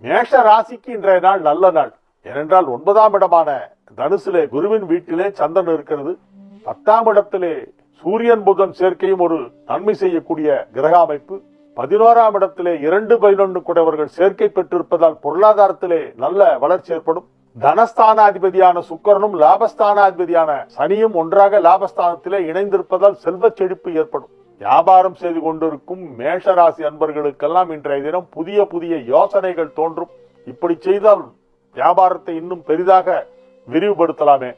மேஷ ராசிக்கு இன்றைய நாள் நல்ல நாள். ஏனென்றால் ஒன்பதாம் இடமான தனுசிலே குருவின் வீட்டிலே சந்தன் இருக்கிறது. பத்தாம் இடத்திலே சூரியன் புதன் சேர்க்கையும் ஒரு நன்மை செய்யக்கூடிய கிரக அமைப்பு. பதினோராம் இடத்திலே இரண்டு பதினொன்று குடையவர்கள் சேர்க்கை பெற்றிருப்பதால் பொருளாதாரத்திலே நல்ல வளர்ச்சி ஏற்படும். தனஸ்தானாதிபதியான சுக்கரனும் லாபஸ்தானாதிபதியான சனியும் ஒன்றாக லாபஸ்தானத்திலே இணைந்திருப்பதால் செல்வச் செழிப்பு ஏற்படும். வியாபாரம் செய்து கொண்டிருக்கும் மேஷராசி அன்பர்களுக்கெல்லாம் இன்றைய தினம் புதிய புதிய யோசனைகள் தோன்றும். இப்படி செய்தால் வியாபாரத்தை இன்னும் பெரிதாக விரிவுபடுத்தலாமே.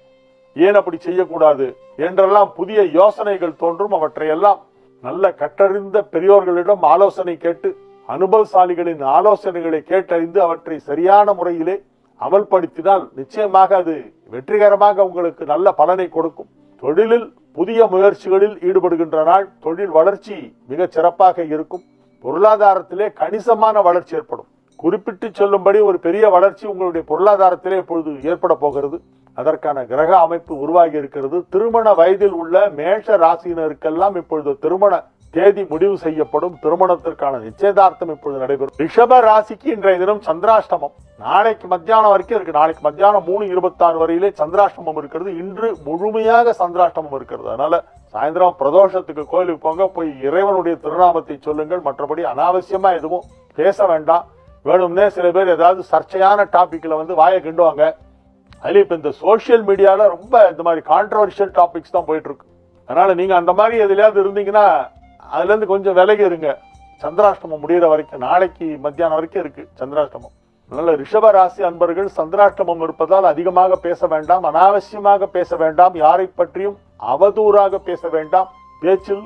ஏன் அப்படி செய்யக்கூடாது என்றெல்லாம் புதிய யோசனைகள் தோன்றும். அவற்றையெல்லாம் நல்ல கற்றறிந்த பெரியோர்களிடம் ஆலோசனை கேட்டு அனுபவசாலிகளின் ஆலோசனைகளை கேட்டறிந்து அவற்றை சரியான முறையிலே அமல்படுத்தினால் நிச்சயமாக அது வெற்றிகரமாக உங்களுக்கு நல்ல பலனை கொடுக்கும். தொழிலில் புதிய முயற்சிகளில் ஈடுபடுகின்ற நாள் தொழில் வளர்ச்சி மிக சிறப்பாக இருக்கும். பொருளாதாரத்திலே கணிசமான வளர்ச்சி ஏற்படும். குறிப்பிட்டு சொல்லும்படி ஒரு பெரிய வளர்ச்சி உங்களுடைய பொருளாதாரத்திலே இப்பொழுது ஏற்பட போகிறது. அதற்கான கிரக அமைப்பு உருவாகி இருக்கிறது. திருமண வயதில் உள்ள மேஷ ராசியினருக்கெல்லாம் இப்பொழுது திருமண தேதி முடிவு செய்யப்படும் திருமணத்திற்கான நிச்சயதார்த்தம் இப்பொழுது நடைபெறும். ரிஷப ராசிக்கு இன்றைய தினம் சந்திராஷ்டமம். நாளைக்கு மத்தியானம் வரைக்கும் இருக்கு. நாளைக்கு மத்தியானம் மூணு இருபத்தாறு வரையிலே சந்திராஷ்டமம் இருக்கிறது. இன்று முழுமையாக சந்திராஷ்டமம் இருக்கிறது. அதனால சாயந்தரம் பிரதோஷத்துக்கு கோயிலுக்கு போங்க. போய் இறைவனுடைய திருநாமத்தை சொல்லுங்கள். மற்றபடி அனாவசியமா எதுவும் பேச வேண்டாம். வேணும்னே சில பேர் ஏதாவது சர்ச்சையான டாபிக்ல வந்து வாயை கிண்டுவாங்க. அதுலேயும் இப்போ இந்த சோஷியல் மீடியாவில் ரொம்ப இந்த மாதிரி கான்ட்ரவர்ஷியல் டாபிக்ஸ் தான் போயிட்டு இருக்கு. அதனால நீங்க அந்த மாதிரி எதுலையாவது இருந்தீங்கன்னா அதுலேருந்து கொஞ்சம் விலகி இருங்க. சந்திராஷ்டமம் முடிகிற வரைக்கும் நாளைக்கு மத்தியானம் வரைக்கும் இருக்கு சந்திராஷ்டமம். அதனால ரிஷப ராசி அன்பர்கள் சந்திராஷ்டமம் இருப்பதால் அதிகமாக பேச வேண்டாம் அனாவசியமாக பேச வேண்டாம் யாரை பற்றியும் அவதூறாக பேச வேண்டாம். பேச்சில்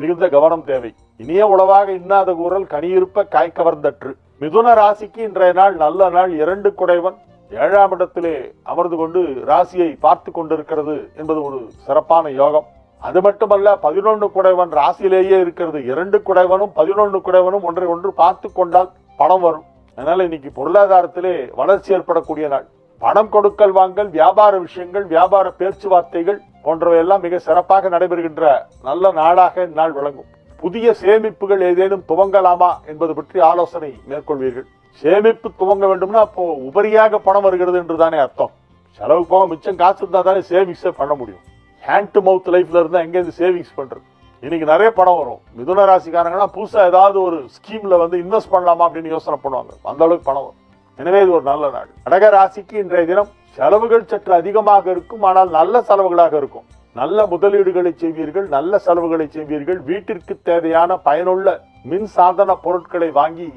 மிகுந்த கவனம் தேவை. இனிய உளவாக இன்னாத கூறல் கனியிருப்ப காய் கவர்ந்தற்று. மிதுன ராசிக்கு இன்றைய நாள் நல்ல நாள் இரண்டு குடைவன். ஏழாம் இடத்திலே அமர்ந்து கொண்டு ராசியை பார்த்து கொண்டிருக்கிறது என்பது ஒரு சிறப்பான யோகம். அது மட்டுமல்ல பதினொன்று குடைவன் ராசியிலேயே இருக்கிறது. இரண்டு குடைவனும் பதினொன்று குடைவனும் ஒன்றை ஒன்று பார்த்து கொண்டால் பணம் வரும். அதனால இன்னைக்கு பொருளாதாரத்திலே வளர்ச்சி ஏற்படக்கூடிய நாள். பணம் கொடுக்கல் வாங்கல் வியாபார விஷயங்கள் வியாபார பேச்சுவார்த்தைகள் போன்றவை எல்லாம் மிக சிறப்பாக நடைபெறுகின்ற நல்ல நாளாக இந்நாள் விளங்கும். புதிய சேமிப்புகள் ஏதேனும் துவங்கலாமா என்பது பற்றி ஆலோசனை மேற்கொள்வீர்கள். சேமிப்பு துவங்க வேண்டும்னா அப்போ உபரியாக பணம் வருகிறது என்று தானே அர்த்தம். செலவு போக மிச்சம் காசு இருந்தால் தானே சேமிக்ஸை பண்ண முடியும். ஹேண்ட் டு மவுத் லைஃப்ல இருந்தா எங்கேருந்து சேவிங்ஸ் பண்றது. இன்னைக்கு நிறைய பணம் வரும். மிதுன ராசிக்காரங்களாம் புதுசாக ஏதாவது ஒரு ஸ்கீம்ல வந்து இன்வெஸ்ட் பண்ணலாமா அப்படின்னு யோசனை பண்ணுவாங்க. அந்த அளவுக்கு பணம் வரும். எனவே இது ஒரு நல்ல நாள். கடக ராசிக்கு இன்றைய தினம் செலவுகள் சற்று அதிகமாக இருக்கும். ஆனால் நல்ல செலவுகளாக இருக்கும். நல்ல முதலீடுகளை செய்வீர்கள். நல்ல செலவுகளை செய்வீர்கள். வீட்டிற்கு தேவையான பயனுள்ள மின் சாதன பொருட்களை வாங்கி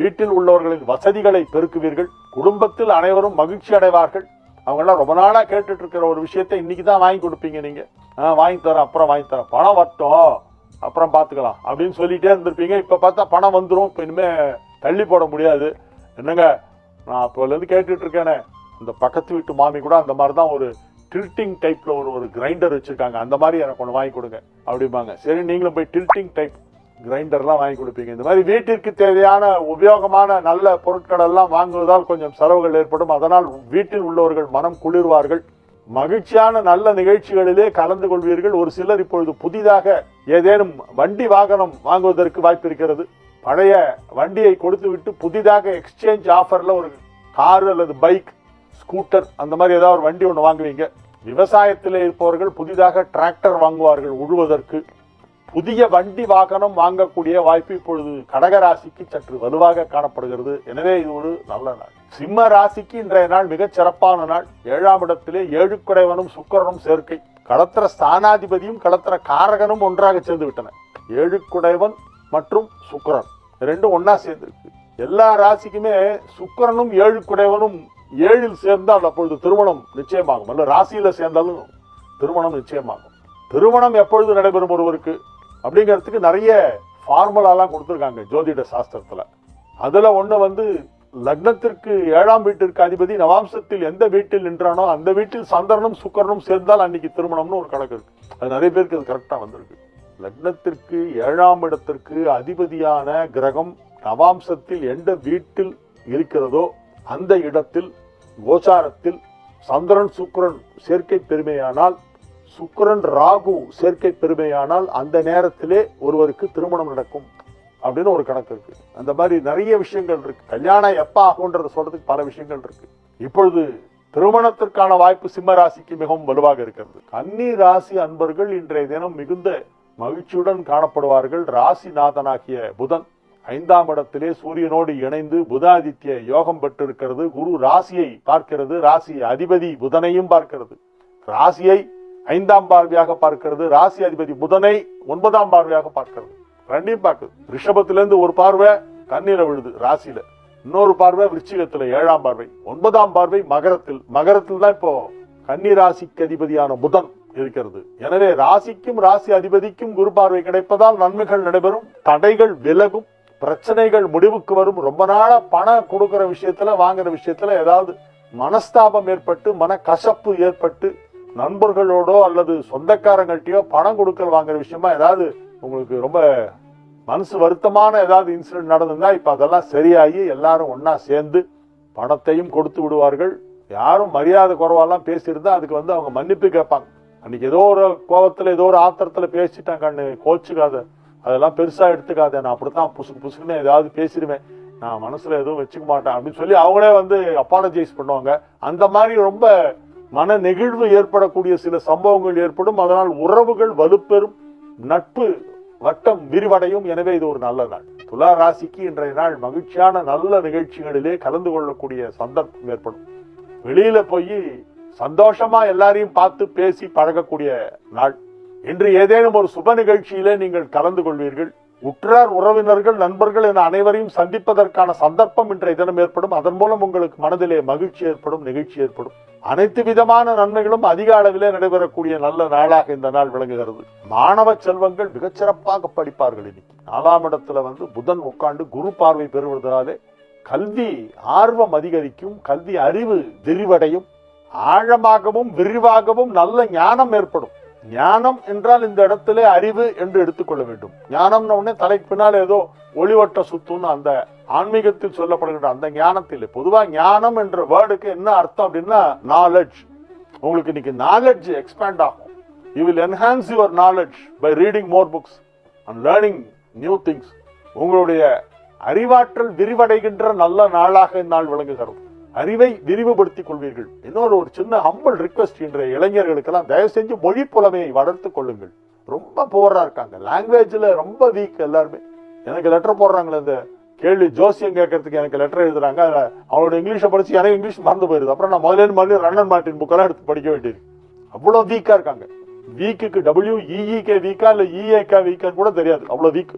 வீட்டில் உள்ளவர்களின் வசதிகளை பெருக்குவீர்கள். குடும்பத்தில் அனைவரும் மகிழ்ச்சி அடைவார்கள். அவங்களாம் ரொம்ப நாளாக கேட்டுட்டு இருக்கிற ஒரு விஷயத்தை இன்னைக்கு தான் வாங்கி கொடுப்பீங்க நீங்கள் ஆ, வாங்கி தரேன் அப்புறம் வாங்கி தரேன். பணம் வரட்டும் அப்புறம் பார்த்துக்கலாம் அப்படின்னு சொல்லிகிட்டே இருந்திருப்பீங்க. இப்போ பார்த்தா பணம் வந்துடும் இப்போ இனிமேல் தள்ளி போட முடியாது. என்னங்க நான் அப்போலேருந்து கேட்டுட்டு இருக்கேனே இந்த பக்கத்து வீட்டு மாமி கூட அந்த மாதிரி தான் ஒரு டில்ட்டிங் டைப்பில் ஒரு ஒரு கிரைண்டர் வச்சுருக்காங்க. அந்த மாதிரி எனக்கு ஒன்று வாங்கி கொடுங்க அப்படிம்பாங்க. சரி நீங்களும் போய் டில்ட்டிங் டைப் கிரைண்டர்லாம் வாங்கி கொடுப்பீங்க. இந்த மாதிரி வீட்டிற்கு தேவையான உபயோகமான நல்ல பொருட்கள் எல்லாம் வாங்குவதால் கொஞ்சம் செலவுகள் ஏற்படும். அதனால் வீட்டில் உள்ளவர்கள் மனம் குளிர்வார்கள். மகிழ்ச்சியான நல்ல நிகழ்ச்சிகளிலே கலந்து கொள்வீர்கள். ஒரு சிலர் இப்பொழுது புதிதாக ஏதேனும் வண்டி வாகனம் வாங்குவதற்கு வாய்ப்பு இருக்கிறது. பழைய வண்டியை கொடுத்து விட்டு புதிதாக எக்ஸ்சேஞ்ச் ஆஃபரில் ஒரு கார் அல்லது பைக் ஸ்கூட்டர் அந்த மாதிரி ஏதாவது ஒரு வண்டி ஒன்று வாங்குவீங்க. விவசாயத்தில் இருப்பவர்கள் புதிதாக டிராக்டர் வாங்குவார்கள் உழுவதற்கு. புதிய வண்டி வாகனம் வாங்கக்கூடிய வாய்ப்பு இப்பொழுது கடக ராசிக்கு சற்று வலுவாக காணப்படுகிறது. எனவே இது ஒரு நல்ல நாள். சிம்ம ராசிக்கு இன்றைய நாள் மிகச் சிறப்பான நாள். ஏழாம் இடத்திலே ஏழுக்குடைவனும் சுக்கிரனும் சேர்க்கை. களத்திர ஸ்தானாதிபதியும் களத்திர காரகனும் ஒன்றாக சேர்ந்து விட்டன. ஏழுக்குடைவன் மற்றும் சுக்கிரன். ரெண்டும் ஒன்னா சேர்ந்திருக்கு. எல்லா ராசிக்குமே சுக்கிரனும் ஏழுக்குடைவனும் ஏழில் சேர்ந்தால் அப்பொழுது திருமணம் நிச்சயமாகும். அல்ல ராசியில சேர்ந்தாலும் திருமணம் நிச்சயமாகும். திருமணம் எப்பொழுது நடைபெறும் ஒருவருக்கு? அப்படிங்கிறதுக்கு நிறைய ஃபார்முலாலாம் கொடுத்துருக்காங்க ஜோதிட சாஸ்திரத்தில். அதில் ஒன்று வந்து லக்னத்திற்கு ஏழாம் வீட்டிற்கு அதிபதி நவாம்சத்தில் எந்த வீட்டில் நின்றானோ அந்த வீட்டில் சந்திரனும் சுக்கரனும் சேர்ந்தால் அன்னைக்கு திருமணம்னு ஒரு கணக்கு இருக்கு. அது நிறைய பேருக்கு அது கரெக்டாக வந்திருக்கு. லக்னத்திற்கு ஏழாம் இடத்திற்கு அதிபதியான கிரகம் நவாம்சத்தில் எந்த வீட்டில் இருக்கிறதோ அந்த இடத்தில் கோச்சாரத்தில் சந்திரன் சுக்கிரன் சேர்க்கை பெருமையானால் சுக்கரன் ராகு சேர்க்கை பெருமையானால் அந்த நேரத்திலே ஒருவருக்கு திருமணம் நடக்கும் அப்படின்னு ஒரு கணக்கு இருக்கு. அந்த மாதிரி நிறைய விஷயங்கள் இருக்கு. கல்யாணம் எப்ப ஆகும்ன்றத சொல்றதுக்கு பல விஷயங்கள் இருக்கு. இப்பொழுது திருமணத்திற்கான வாய்ப்பு சிம்ம ராசிக்கு மிகவும் வலுவாக இருக்கிறது. கன்னி ராசி அன்பர்கள் இன்றைய தினம் மிகுந்த மகிழ்ச்சியுடன் காணப்படுவார்கள். ராசிநாதனாகிய புதன் ஐந்தாம் இடத்திலே சூரியனோடு இணைந்து புதாதித்ய யோகம் பெற்றிருக்கிறது. குரு ராசியை பார்க்கிறது. ராசி அதிபதி புதனையும் பார்க்கிறது. ராசியை ஐந்தாம் பார்வையாக பார்க்கிறது ராசி அதிபதி புதனை ஒன்பதாம் பார்வையாக பார்க்கிறது. ரெண்டையும் பார்க்குது. ரிஷபத்திலிருந்து ஒரு பார்வை கண்ணீரை விழுது ராசியில. இன்னொரு பார்வை விருச்சிகத்துல ஏழாம் பார்வை. ஒன்பதாம் பார்வை மகரத்தில். மகரத்தில் தான் இப்போ கன்னி ராசிக்கு அதிபதியான புதன் இருக்கிறது. எனவே ராசிக்கும் ராசி அதிபதிக்கும் குரு பார்வை கிடைப்பதால் நன்மைகள் நடைபெறும். தடைகள் விலகும். பிரச்சனைகள் முடிவுக்கு வரும். ரொம்ப நாளா பணம் கொடுக்கிற விஷயத்துல வாங்குற விஷயத்துல ஏதாவது மனஸ்தாபம் ஏற்பட்டு மன கசப்பு ஏற்பட்டு நண்பர்களோடோ அல்லது சொந்தக்காரங்கள்ட்டயோ பணம் கொடுக்கல் வாங்குற விஷயமா ஏதாவது உங்களுக்கு ரொம்ப மனசு வருத்தமான ஏதாவது இன்சிடென்ட் நடந்திருந்தா இப்போ அதெல்லாம் சரியாகி எல்லாரும் ஒன்றா சேர்ந்து பணத்தையும் கொடுத்து விடுவார்கள். யாரும் மரியாதை குறைவாலாம் பேசியிருந்தா அதுக்கு வந்து அவங்க மன்னிப்பு கேட்பாங்க. அன்னைக்கு ஏதோ ஒரு கோபத்தில் ஏதோ ஒரு ஆத்திரத்தில் பேசிட்டாங்க கண்ணு கோச்சுக்காத. அதெல்லாம் பெருசாக எடுத்துக்காத. நான் அப்படித்தான் புசுக்கு புசுக்குன்னு ஏதாவது பேசிடுவேன். நான் மனசில் எதுவும் வச்சுக்க மாட்டேன் அப்படின்னு சொல்லி அவங்களே வந்து அப்பாலஜைஸ் பண்ணுவாங்க. அந்த மாதிரி ரொம்ப மன நெகிழ்வு ஏற்படக்கூடிய சில சம்பவங்கள் ஏற்படும். அதனால் உறவுகள் வலுப்பெறும். நட்பு வட்டம் விரிவடையும். எனவே இது ஒரு நல்ல நாள். துலா ராசிக்கு இன்றைய நாள் மகிழ்ச்சியான நல்ல நிகழ்ச்சிகளிலே கலந்து கொள்ளக்கூடிய சந்தர்ப்பம் ஏற்படும். வெளியில போய் சந்தோஷமா எல்லாரையும் பார்த்து பேசி பழகக்கூடிய நாள். இன்று ஏதேனும் ஒரு சுப நிகழ்ச்சியிலே நீங்கள் கலந்து கொள்வீர்கள். உற்றார் உறவினர்கள் நண்பர்கள் என அனைவரையும் சந்திப்பதற்கான சந்தர்ப்பம் இன்றைய தினம் ஏற்படும். அதன் மூலம் உங்களுக்கு மனதிலே மகிழ்ச்சி ஏற்படும் நிகழ்ச்சி ஏற்படும். அனைத்து விதமான நன்மைகளும் அதிக அளவிலே நடைபெறக்கூடிய நல்ல நாளாக இந்த நாள் விளங்குகிறது. மாணவ செல்வங்கள் மிகச்சிறப்பாக படிப்பார்கள் இன்னைக்கு. நாலாம் இடத்துல வந்து புதன் உட்காண்டு குரு பார்வை பெறுவதனாலே கல்வி ஆர்வம் அதிகரிக்கும் கல்வி அறிவு விரிவடையும் ஆழமாகவும் விரிவாகவும் நல்ல ஞானம் ஏற்படும். ஞானம் என்றால் இந்த இடத்திலே அறிவு என்று எடுத்துக்கொள்ள வேண்டும். ஞானம்னு உடனே தலைக்கு பின்னால் ஏதோ ஒளிவட்ட சுத்துன்னு அந்த ஆன்மீகத்தில் சொல்லப்படுகின்ற அந்த ஞானத்தில் பொதுவாக ஞானம் என்ற வேர்டுக்கு என்ன அர்த்தம் அப்படின்னா நாலெட்ஜ் உங்களுக்கு இன்னைக்கு நாலெட்ஜ் எக்ஸ்பேண்ட் ஆகும். You will enhance your knowledge by reading more books and learning new things உங்களுடைய அறிவாற்றல் விரிவடைகின்ற நல்ல நாளாக இந்நாள் விளங்குகிறது. அறிவை விரிவுபடுத்திக் கொள்வீர்கள். இன்னொரு ஒரு சின்ன ஹம்பிள் ரிக்வெஸ்ட் இன்றைய இளைஞர்களுக்கெல்லாம் தயவு செஞ்சு மொழி புலமையை வளர்த்துக் கொள்ளுங்கள். ரொம்ப போரா இருக்காங்க. லாங்குவேஜ்ல ரொம்ப வீக் எல்லாருமே. எனக்கு லெட்டர் போடுறாங்களே இந்த கேள்வி ஜோசியம் கேட்கறதுக்கு எனக்கு லெட்டர் எழுதுறாங்க. அதில் அவங்களோட இங்கிலீஷை படிச்சு எனக்கு இங்கிலீஷ் மறந்து போயிருது. அப்புறம் நான் முதலே மறுபடியும் ரன்னன் மார்ட்டின் புக்கெல்லாம் எடுத்து படிக்க வேண்டியது. அவ்வளோ வீக்காக இருக்காங்க. வீக்குக்கு டபிள்யூ இஇகே வீக்கா இல்லை இஏகே வீக்கான்னு கூட தெரியாது. அவ்வளோ வீக்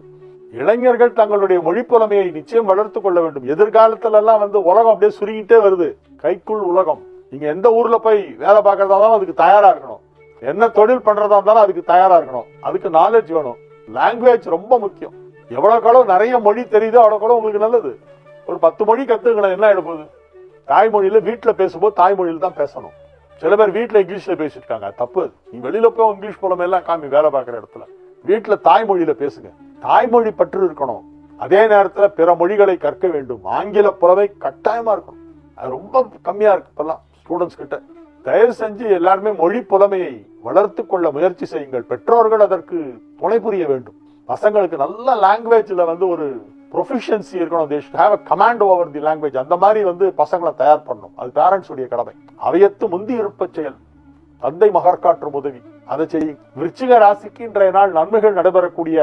இளைஞர்கள் தங்களுடைய மொழி புலமையை நிச்சயம் வளர்த்து கொள்ள வேண்டும். எதிர்காலத்துல எல்லாம் வந்து உலகம் அப்படியே சுருங்கிட்டே வருது. கைக்குள் உலகம். நீங்க எந்த ஊர்ல போய் வேலை பார்க்கறதா இருந்தாலும் அதுக்கு தயாரா இருக்கணும். என்ன தொழில் பண்றதா இருந்தாலும் அதுக்கு தயாரா இருக்கணும். அதுக்கு நாலேஜ் வேணும். லாங்குவேஜ் ரொம்ப முக்கியம். எவ்வளோ காலம் நிறைய மொழி தெரியுதோ அவ்வளோ காலம் உங்களுக்கு நல்லது. ஒரு பத்து மொழி கற்றுக்கணும் என்ன எடுப்பது தாய்மொழியில் வீட்டில் பேசும்போது தாய்மொழியில் தான் பேசணும். சில பேர் வீட்டில் இங்கிலீஷில் பேசியிருக்காங்க. தப்பு. அது. நீ வெளியில் போய் இங்கிலீஷ் போலமெல்லாம் எல்லாம் காமி வேலை பார்க்குற இடத்துல. வீட்டில் தாய்மொழியில் பேசுங்க. தாய்மொழி பற்று இருக்கணும். அதே நேரத்தில் பிற மொழிகளை கற்க வேண்டும். ஆங்கில புலவை கட்டாயமாக இருக்கும் அது ரொம்ப கம்மியாக இருக்கு இப்போல்லாம் ஸ்டூடெண்ட்ஸ் கிட்ட. தயவு செஞ்சு எல்லாருமே மொழி புலமையை வளர்த்து கொள்ள முயற்சி செய்யுங்கள். பெற்றோர்கள் அதற்கு துணை புரிய வேண்டும். பசங்களுக்கு நல்ல லாங்குவேஜில் வந்து ஒரு ப்ரொஃபிஷியன்சி இருக்கணும். They should have a command over the language அந்த மாதிரி வந்து பசங்களை தயார் பண்ணணும். அது பேரண்ட்ஸுடைய கடமை. அவையத்து முந்தி இருப்ப செயல். தந்தை மகர்காற்றும் உதவி அதை செய்யும் விருச்சிக ராசிக்கு இன்றைய நாள் நன்மைகள் நடைபெறக்கூடிய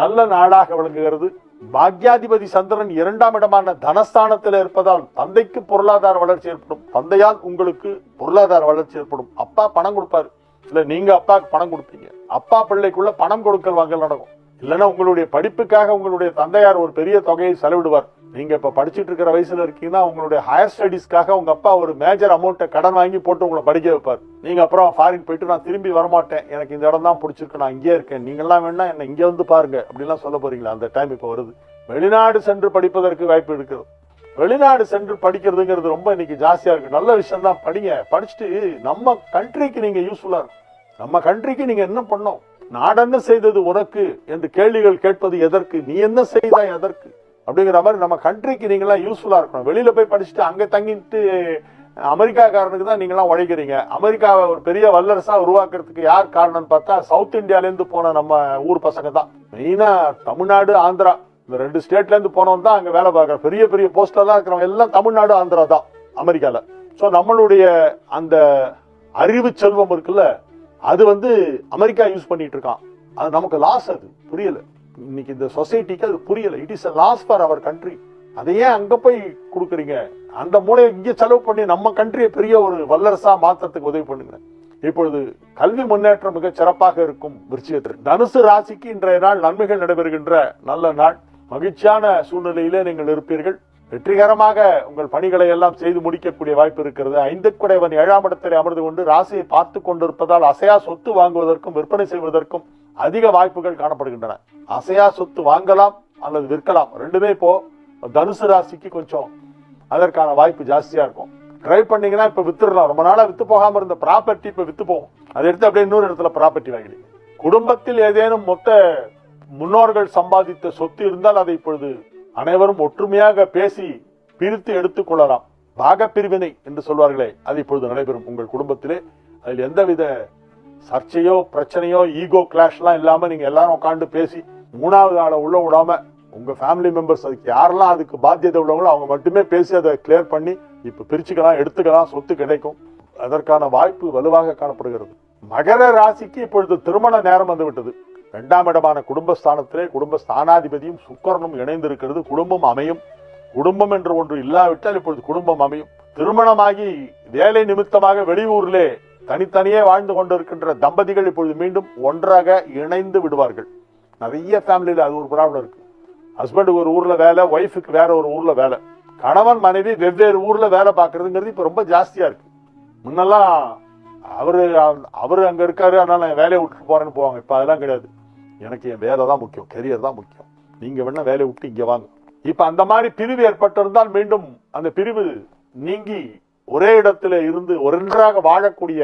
நல்ல நாடாக விளங்குகிறது. பாக்யாதிபதி சந்திரன் இரண்டாம் இடமான தனஸ்தானத்தில் இருப்பதால் தந்தைக்கு பொருளாதார வளர்ச்சி ஏற்படும். தந்தையால் உங்களுக்கு பொருளாதார வளர்ச்சி ஏற்படும். அப்பா பணம் கொடுப்பாரு. இல்ல நீங்க அப்பாவுக்கு பணம் கொடுப்பீங்க. அப்பா பிள்ளைக்குள்ள பணம் கொடுக்கல் வாங்கல் நடக்கும். இல்லைன்னா உங்களுடைய படிப்புக்காக உங்களுடைய தந்தையார் ஒரு பெரிய தொகையை செலவிடுவார். நீங்க இப்ப படிச்சிட்டு இருக்கிற வயசுல இருக்கீங்கன்னா உங்களுடைய ஹையர் ஸ்டடீஸ்க்காக உங்க அப்பா ஒரு மேஜர் அமௌண்ட்டை கடன் வாங்கி போட்டு உங்களை படிக்க வைப்பார். நீங்க அப்புறம் ஃபாரின் போயிட்டு நான் திரும்பி வரமாட்டேன். எனக்கு இந்த இடம் தான் பிடிச்சிருக்கு நான் இங்கே இருக்கேன். நீங்கெல்லாம் வேணா என்ன இங்கே வந்து பாருங்க. அப்படிலாம் சொல்ல போறீங்களா? அந்த டைம் இப்போ வருது. வெளிநாடு சென்று படிப்பதற்கு வாய்ப்பு இருக்கிறது. வெளிநாடு சென்று படிக்கிறதுங்கிறது ரொம்ப இன்னைக்கு ஜாஸ்தியா இருக்கு. நல்ல விஷயம் தான். படிங்க. படிச்சுட்டு நம்ம கண்ட்ரிக்கு நீங்க யூஸ்ஃபுல்லா இருக்கும் நம்ம கண்ட்ரிக்கு நீங்க என்ன பண்ணோம் நாடென்ன செய்தது உனக்கு என்று கேள்விகள் கேட்பது எதற்கு? நீ என்ன செய்தாய் எதற்கு அப்படிங்கிற மாதிரி நம்ம கண்ட்ரிக்கு நீங்களாம் யூஸ்ஃபுல்லாக இருக்கணும். வெளியில் போய் படிச்சுட்டு அங்கே தங்கிட்டு அமெரிக்காக்காரனுக்கு தான் நீங்களாம் உழைக்கிறீங்க. அமெரிக்காவை ஒரு பெரிய வல்லரசாக உருவாக்குறதுக்கு யார் காரணம்னு பார்த்தா சவுத் இந்தியாலேருந்து போன நம்ம ஊர் பசங்க தான். மெயினாக தமிழ்நாடு ஆந்திரா. இந்த ரெண்டு ஸ்டேட்லேருந்து போனவன் தான் அங்கே வேலை பார்க்குற பெரிய பெரிய போஸ்டர்லாம் இருக்கிறவங்க எல்லாம் தமிழ்நாடு ஆந்திரா தான் அமெரிக்காவில் ஸோ நம்மளுடைய அந்த அறிவு செல்வம் இருக்குல்ல அது வந்து அமெரிக்கா யூஸ் பண்ணிட்டு இருக்கான் அது நமக்கு லாஸ் அது. புரியல. இன்னைக்கு இந்த சொசைட்டிக்கு அது புரியல. It is a loss for our country அதை ஏன் அங்க போய் கொடுக்குறீங்க? அந்த மூலையை இங்கே செலவு பண்ணி நம்ம கண்ட்ரியை பெரிய ஒரு வல்லரசா மாற்றத்துக்கு உதவி பண்ணுங்க. இப்பொழுது கல்வி முன்னேற்றம் மிக சிறப்பாக இருக்கும் விருச்சிகத்தில் தனுசு ராசிக்கு இன்றைய நாள் நன்மைகள் நடைபெறுகின்ற நல்ல நாள். மகிழ்ச்சியான சூழ்நிலையிலே நீங்கள் இருப்பீர்கள். வெற்றிகரமாக உங்கள் பணிகளை எல்லாம் செய்து முடிக்கக்கூடிய வாய்ப்பு இருக்கிறது. ஐந்து குடைவன் ஏழாம் இடத்தில் அமர்ந்து கொண்டு ராசியை பார்த்து கொண்டிருப்பதால் அசையா சொத்து வாங்குவதற்கும் விற்பனை செய்வதற்கும் அதிக வாய்ப்புகள் காணப்படுகின்றன. அசையா சொத்து வாங்கலாம் அல்லது விற்கலாம். ரெண்டுமே இப்போ தனுசு ராசிக்கு கொஞ்சம் அதற்கான வாய்ப்பு ஜாஸ்தியா இருக்கும். ட்ரை பண்ணீங்கன்னா இப்ப வித்துடலாம். ரொம்ப நாளா வித்து போகாம இருந்த ப்ராப்பர்ட்டி இப்ப வித்து போகும். அதை எடுத்து அப்படியே இன்னொரு இடத்துல ப்ராப்பர்ட்டி வாங்கிடு. குடும்பத்தில் ஏதேனும் மொத்த முன்னோர்கள் சம்பாதித்த சொத்து இருந்தால் அதை இப்பொழுது அனைவரும் ஒற்றுமையாக பேசி பிரித்து எடுத்துக் கொள்ளலாம். பாக பிரிவினை என்று சொல்வார்களே அது இப்பொழுது நடைபெறும் உங்கள் குடும்பத்திலே. அதில் எந்தவித சர்ச்சையோ பிரச்சனையோ ஈகோ கிளாஷ்லாம் இல்லாம நீங்க எல்லாரும் உட்காந்து பேசி மூணாவது ஆளை உள்ள விடாம உங்க ஃபேமிலி மெம்பர்ஸ் அதுக்கு யாரெல்லாம் அதுக்கு பாத்தியதை உள்ளவங்களோ அவங்க மட்டுமே பேசி அதை கிளியர் பண்ணி இப்ப பிரிச்சுக்கலாம் எடுத்துக்கலாம் சொத்து கிடைக்கும். அதற்கான வாய்ப்பு வலுவாக காணப்படுகிறது. மகர ராசிக்கு இப்பொழுது திருமண நேரம் வந்து விட்டது. இரண்டாம் இடமான குடும்பஸ்தானத்திலே குடும்ப ஸ்தானாதிபதியும் சுக்கரனும் இணைந்திருக்கிறது. குடும்பம் அமையும். குடும்பம் என்று ஒன்று இல்லாவிட்டால் இப்பொழுது குடும்பம் அமையும். திருமணமாகி வேலை நிமித்தமாக வெளியூரிலே தனித்தனியே வாழ்ந்து கொண்டிருக்கின்ற தம்பதிகள் இப்பொழுது மீண்டும் ஒன்றாக இணைந்து விடுவார்கள். நிறைய ஃபேமிலியில் அது ஒரு ப்ராப்ளம் இருக்கு. ஹஸ்பண்டுக்கு ஒரு ஊரில் வேலை ஒய்ஃபுக்கு வேற ஒரு ஊரில் வேலை. கணவன் மனைவி வெவ்வேறு ஊரில் வேலை பார்க்கறதுங்கிறது இப்போ ரொம்ப ஜாஸ்தியாக இருக்கு. முன்னெல்லாம் அவரு அவர் அங்கே இருக்காரு அதனால நான் வேலையை விட்டுட்டு போறேன்னு போவாங்க. இப்போ அதெல்லாம் கிடையாது. எனக்கு என் வேலை தான் முக்கியம் கெரியர் தான் முக்கியம். நீங்க வேணா வேலையை விட்டு இங்க வாங்க. இப்ப அந்த மாதிரி பிரிவு ஏற்பட்டிருந்தால் மீண்டும் அந்த பிரிவு நீங்கி ஒரே இடத்துல இருந்து ஒன்றாக வாழக்கூடிய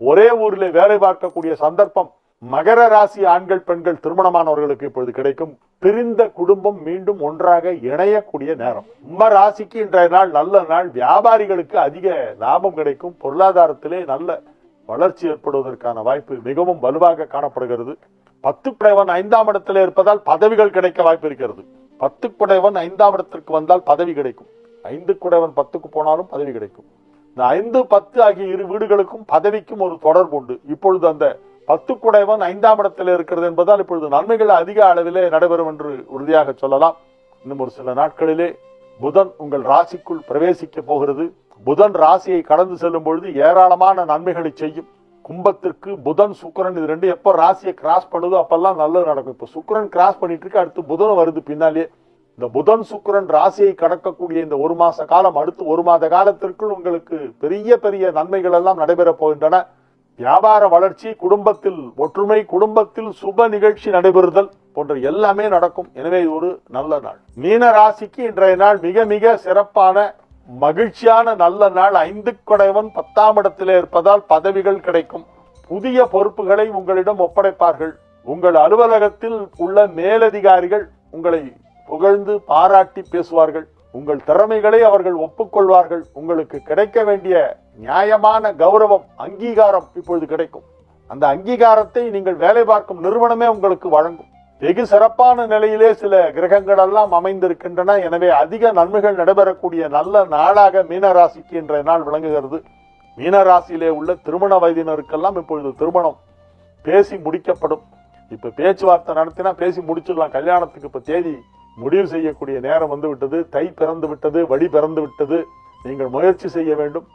ஒரே ஊரில் வேலை பார்க்கக்கூடிய சந்தர்ப்பம் மகர ராசி ஆண்கள் பெண்கள் திருமணமானவர்களுக்கு இப்பொழுது கிடைக்கும். பிரிந்த குடும்பம் மீண்டும் ஒன்றாக இணையக்கூடிய நேரம். கும்ப ராசிக்கு இன்றைய நாள் நல்ல நாள். வியாபாரிகளுக்கு அதிக லாபம் கிடைக்கும். பொருளாதாரத்திலே நல்ல வளர்ச்சி ஏற்படுவதற்கான வாய்ப்பு மிகவும் வலுவாக காணப்படுகிறது. பத்து குடைவன் ஐந்தாம் இடத்துல இருப்பதால் பதவிகள் கிடைக்க வாய்ப்பு இருக்கிறது. பத்து குடைவன் ஐந்தாம் இடத்திற்கு வந்தால் பதவி கிடைக்கும். ஐந்து குடைவன் பத்துக்கு போனாலும் பதவி கிடைக்கும். இந்த ஐந்து பத்து ஆகிய இரு வீடுகளுக்கும் பதவிக்கும் ஒரு தொடர்பு உண்டு. இப்பொழுது அந்த பத்து குடைவன் ஐந்தாம் இடத்தில் இருக்கிறது என்பதால் இப்பொழுது நன்மைகள் அதிக அளவிலே நடைபெறும் என்று உறுதியாக சொல்லலாம். இன்னும் ஒரு சில நாட்களிலே புதன் உங்கள் ராசிக்குள் பிரவேசிக்க போகிறது. புதன் ராசியை கடந்து செல்லும் பொழுது ஏராளமான நன்மைகளை செய்யும். கும்பத்திற்கு புதன் சுக்கரன் இது ரெண்டு எப்போ ராசியை கிராஸ் பண்ணுதோ அப்பெல்லாம் நல்லது நடக்கும். இப்போ சுக்கரன் கிராஸ் பண்ணிட்டு இருக்கு அடுத்து புதன் வருது பின்னாலே. இந்த புதன் சுக்கிரன் ராசியை கடக்கக்கூடிய இந்த ஒரு மாச காலம் அடுத்து ஒரு மாத காலத்திற்குள் உங்களுக்கு பெரிய பெரிய நன்மைகள் எல்லாம் நடைபெறப் போகின்றன. வியாபார வளர்ச்சி குடும்பத்தில் ஒற்றுமை குடும்பத்தில் சுப நிகழ்ச்சி நடைபெறுதல் போன்ற எல்லாமே நடக்கும். எனவே இது ஒரு நல்ல நாள். மீன ராசிக்கு இன்றைய நாள் மிக மிக சிறப்பான மகிழ்ச்சியான நல்ல நாள் ஐந்து கொடைவன் பத்தாம் இடத்திலே இருப்பதால் பதவிகள் கிடைக்கும். புதிய பொறுப்புகளை உங்களிடம் ஒப்படைப்பார்கள். உங்கள் அலுவலகத்தில் உள்ள மேலதிகாரிகள் உங்களை புகழ்ந்து பாராட்டி பேசுவார்கள். உங்கள் திறமைகளை அவர்கள் ஒப்புக்கொள்வார்கள். உங்களுக்கு கிடைக்க வேண்டிய நியாயமான கௌரவம் அங்கீகாரம் இப்பொழுது கிடைக்கும். அந்த அங்கீகாரத்தை நீங்கள் வேலை பார்க்கும் நிறுவனமே உங்களுக்கு வழங்கும். வெகு சிறப்பான நிலையிலே சில கிரகங்கள் எல்லாம் அமைந்திருக்கின்றன. எனவே அதிக நன்மைகள் நடைபெறக்கூடிய நல்ல நாளாக மீனராசிக்கு இன்றைய நாள் விளங்குகிறது. மீனராசியிலே உள்ள திருமண வயதினருக்கெல்லாம் இப்பொழுது திருமணம் பேசி முடிக்கப்படும். இப்ப பேச்சுவார்த்தை நடத்தினா பேசி முடிச்சிடலாம். கல்யாணத்துக்கு இப்ப தேதி முடிவு செய்யக்கூடிய நேரம் வந்து விட்டது. தை பிறந்து விட்டது வழி பிறந்து விட்டது. நீங்கள் முயற்சி செய்ய வேண்டும்.